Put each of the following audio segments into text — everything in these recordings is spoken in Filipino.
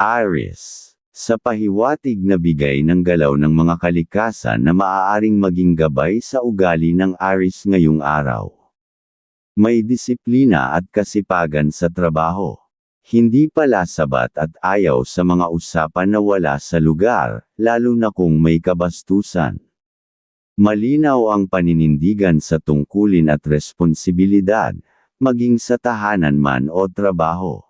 Aries. Sa pahiwatig na bigay ng galaw ng mga kalikasan na maaaring maging gabay sa ugali ng Aries ngayong araw. May disiplina at kasipagan sa trabaho. Hindi pala sabat at ayaw sa mga usapan na wala sa lugar, lalo na kung may kabastusan. Malinaw ang paninindigan sa tungkulin at responsibilidad, maging sa tahanan man o trabaho.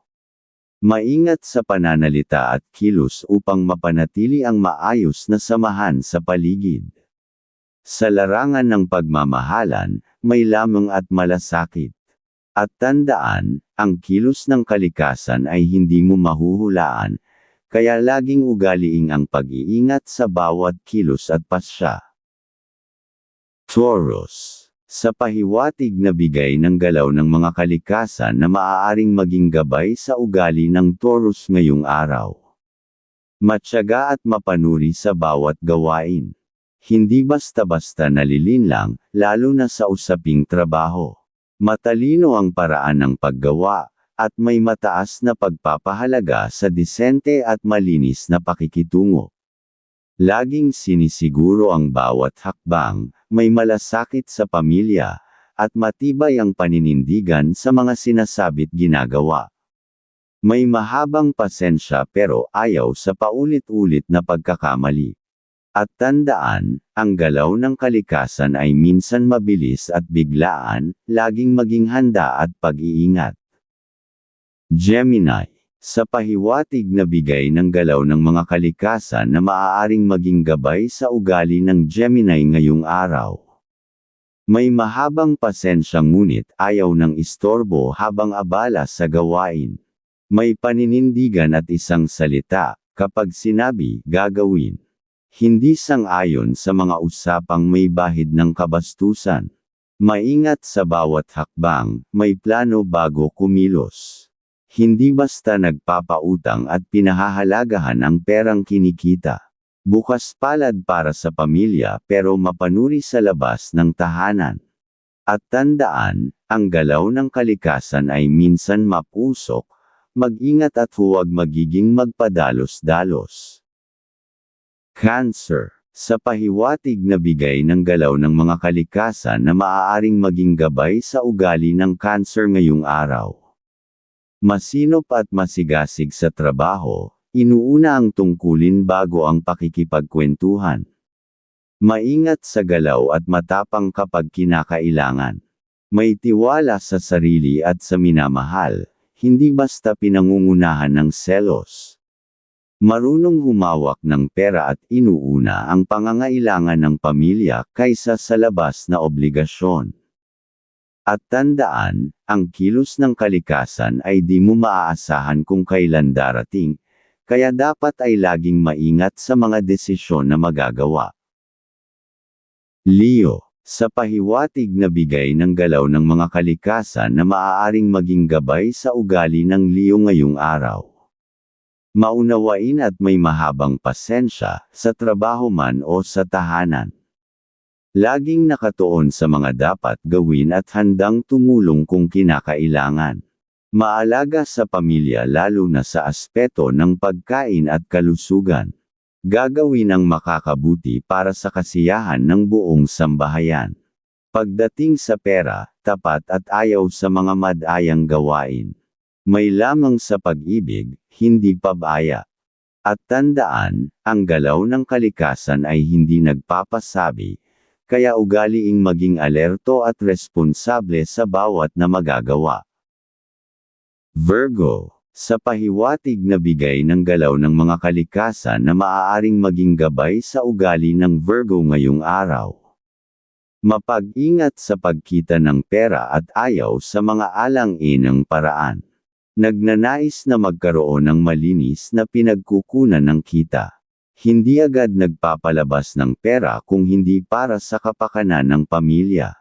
Maingat sa pananalita at kilos upang mapanatili ang maayos na samahan sa paligid. Sa larangan ng pagmamahalan, may lamang at malasakit. At tandaan, ang kilos ng kalikasan ay hindi mo mahuhulaan, kaya laging ugaliing ang pag-iingat sa bawat kilos at pasya. Taurus sa pahiwatig na bigay ng galaw ng mga kalikasan na maaaring maging gabay sa ugali ng Taurus ngayong araw. Matyaga at mapanuri sa bawat gawain. Hindi basta-basta nalilinlang, lalo na sa usaping trabaho. Matalino ang paraan ng paggawa, at may mataas na pagpapahalaga sa disente at malinis na pakikitungo. Laging sinisiguro ang bawat hakbang, may malasakit sa pamilya, at matibay ang paninindigan sa mga sinasabit ginagawa. May mahabang pasensya pero ayaw sa paulit-ulit na pagkakamali. At tandaan, ang galaw ng kalikasan ay minsan mabilis at biglaan, laging maging handa at pag-iingat. Gemini sa pahiwatig na bigay ng galaw ng mga kalikasan na maaaring maging gabay sa ugali ng Gemini ngayong araw. May mahabang pasensya ngunit ayaw ng istorbo habang abala sa gawain. May paninindigan at isang salita, kapag sinabi, gagawin. Hindi sang-ayon sa mga usapang may bahid ng kabastusan. Maingat sa bawat hakbang, may plano bago kumilos. Hindi basta nagpapautang at pinahahalagahan ang perang kinikita. Bukas palad para sa pamilya pero mapanuri sa labas ng tahanan. At tandaan, ang galaw ng kalikasan ay minsan mapusok, mag-ingat at huwag magiging magpadalos-dalos. Cancer sa pahiwatig na bigay ng galaw ng mga kalikasan na maaaring maging gabay sa ugali ng cancer ngayong araw. Masinop at masigasig sa trabaho, inuuna ang tungkulin bago ang pakikipagkwentuhan. Maingat sa galaw at matapang kapag kinakailangan. May tiwala sa sarili at sa minamahal, hindi basta pinangungunahan ng selos. Marunong humawak ng pera at inuuna ang pangangailangan ng pamilya kaysa sa labas na obligasyon. At tandaan, ang kilos ng kalikasan ay di mo maaasahan kung kailan darating, kaya dapat ay laging maingat sa mga desisyon na magagawa. Leo, sa pahiwatig na bigay ng galaw ng mga kalikasan na maaaring maging gabay sa ugali ng Leo ngayong araw. Maunawain at may mahabang pasensya, sa trabaho man o sa tahanan. Laging nakatuon sa mga dapat gawin at handang tumulong kung kinakailangan. Maalaga sa pamilya lalo na sa aspeto ng pagkain at kalusugan. Gagawin ang makakabuti para sa kasiyahan ng buong sambahayan. Pagdating sa pera, tapat at ayaw sa mga madayang gawain. May lamang sa pag-ibig, hindi pabaya. At tandaan, ang galaw ng kalikasan ay hindi nagpapasabi, kaya ugaliing maging alerto at responsable sa bawat na magagawa. Virgo, sa pahiwatig na bigay ng galaw ng mga kalikasan na maaaring maging gabay sa ugali ng Virgo ngayong araw. Mapag-ingat sa pagkita ng pera at ayaw sa mga alang-inang paraan. Nagnanais na magkaroon ng malinis na pinagkukunan ng kita. Hindi agad nagpapalabas ng pera kung hindi para sa kapakanan ng pamilya.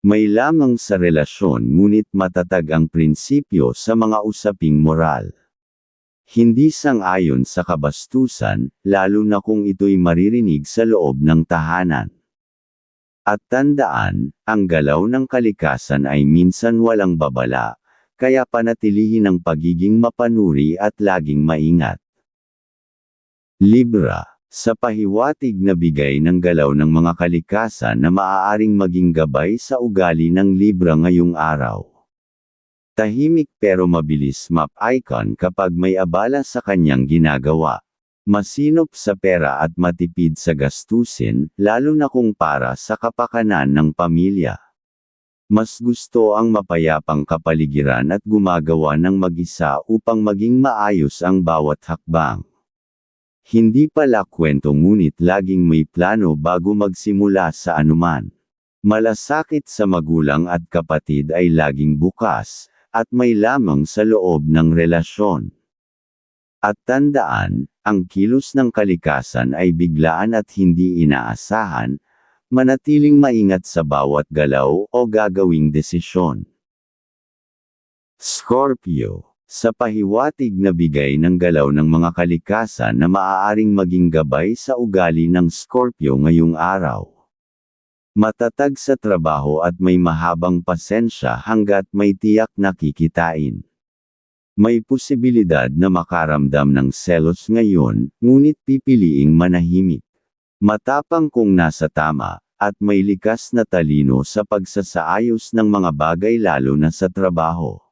May lamang sa relasyon ngunit matatag ang prinsipyo sa mga usaping moral. Hindi sang-ayon sa kabastusan, lalo na kung ito'y maririnig sa loob ng tahanan. At tandaan, ang galaw ng kalikasan ay minsan walang babala, kaya panatilihin ang pagiging mapanuri at laging maingat. Libra, sa pahiwatig na bigay ng galaw ng mga kalikasan na maaaring maging gabay sa ugali ng Libra ngayong araw. Tahimik pero mabilis map icon kapag may abala sa kanyang ginagawa. Masinop sa pera at matipid sa gastusin, lalo na kung para sa kapakanan ng pamilya. Mas gusto ang mapayapang kapaligiran at gumagawa ng mag-isa upang maging maayos ang bawat hakbang. Hindi pala kwento ngunit laging may plano bago magsimula sa anuman. Malasakit sa magulang at kapatid ay laging bukas, at may lamang sa loob ng relasyon. At tandaan, ang kilos ng kalikasan ay biglaan at hindi inaasahan, manatiling maingat sa bawat galaw o gagawing desisyon. Scorpio, sa pahiwatig na bigay ng galaw ng mga kalikasan na maaaring maging gabay sa ugali ng Scorpio ngayong araw. Matatag sa trabaho at may mahabang pasensya hanggat may tiyak na kikitain. May posibilidad na makaramdam ng selos ngayon, ngunit pipiliing manahimik. Matapang kung nasa tama, at may likas na talino sa pagsasaayos ng mga bagay lalo na sa trabaho.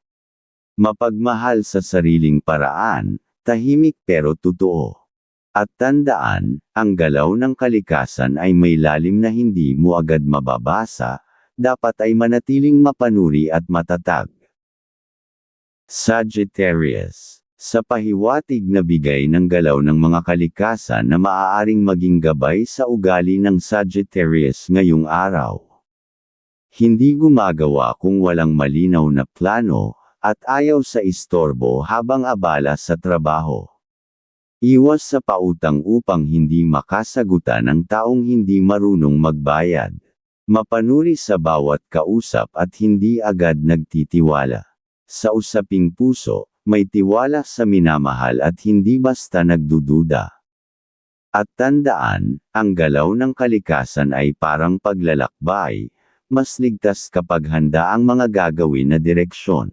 Mapagmahal sa sariling paraan, tahimik pero totoo. At tandaan, ang galaw ng kalikasan ay may lalim na hindi mo agad mababasa, dapat ay manatiling mapanuri at matatag. Sagittarius. Sa pahiwatig na bigay ng galaw ng mga kalikasan na maaaring maging gabay sa ugali ng Sagittarius ngayong araw. Hindi gumagawa kung walang malinaw na plano, at ayaw sa istorbo habang abala sa trabaho. Iwas sa pautang upang hindi makasagutan ng taong hindi marunong magbayad. Mapanuri sa bawat kausap at hindi agad nagtitiwala. Sa usaping puso, may tiwala sa minamahal at hindi basta nagdududa. At tandaan, ang galaw ng kalikasan ay parang paglalakbay, mas ligtas kapag handa ang mga gagawin na direksyon.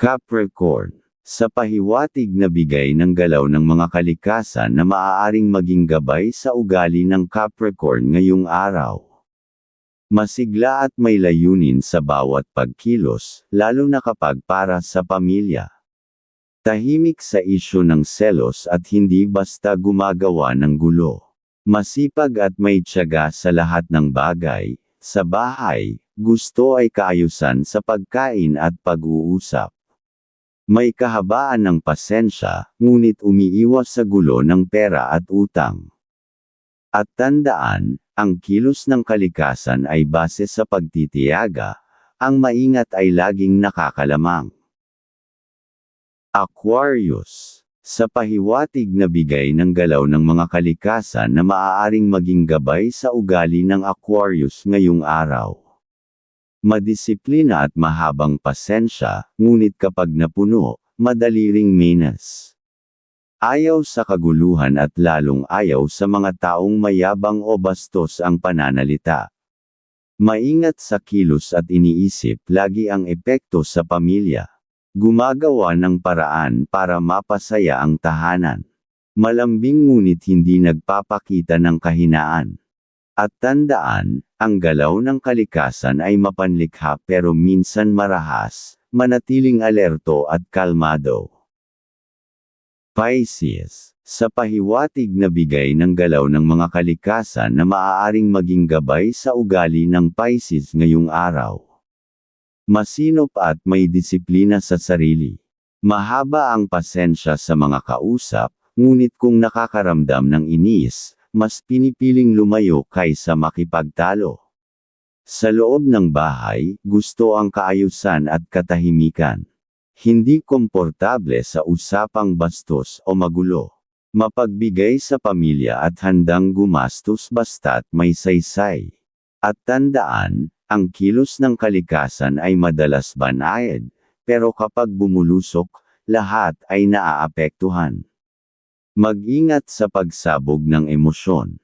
Capricorn sa pahiwatig na bigay ng galaw ng mga kalikasan na maaaring maging gabay sa ugali ng Capricorn ngayong araw. Masigla at may layunin sa bawat pagkilos, lalo na kapag para sa pamilya. Tahimik sa isyo ng selos at hindi basta gumagawa ng gulo. Masipag at may tiyaga sa lahat ng bagay, sa bahay, gusto ay kaayusan sa pagkain at pag-uusap. May kahabaan ng pasensya, ngunit umiiwas sa gulo ng pera at utang. At tandaan, ang kilos ng kalikasan ay base sa pagtitiyaga, ang maingat ay laging nakakalamang. Aquarius sa pahiwatig na bigay ng galaw ng mga kalikasan na maaaring maging gabay sa ugali ng Aquarius ngayong araw. Madisiplina at mahabang pasensya, ngunit kapag napuno, madali ring menas. Ayaw sa kaguluhan at lalong ayaw sa mga taong mayabang o bastos ang pananalita. Maingat sa kilos at iniisip lagi ang epekto sa pamilya. Gumagawa ng paraan para mapasaya ang tahanan. Malambing ngunit hindi nagpapakita ng kahinaan. At tandaan, ang galaw ng kalikasan ay mapanlikha pero minsan marahas, manatiling alerto at kalmado. Pisces, sa pahiwatig na bigay ng galaw ng mga kalikasan na maaaring maging gabay sa ugali ng Pisces ngayong araw. Masinop at may disiplina sa sarili. Mahaba ang pasensya sa mga kausap, ngunit kung nakakaramdam ng inis, mas pinipiling lumayo kaysa makipagtalo. Sa loob ng bahay, gusto ang kaayusan at katahimikan. Hindi komportable sa usapang bastos o magulo. Mapagbigay sa pamilya at handang gumastos basta't may saysay. At tandaan, ang kilos ng kalikasan ay madalas banayad, pero kapag bumulusok, lahat ay naaapektuhan. Mag-ingat sa pagsabog ng emosyon.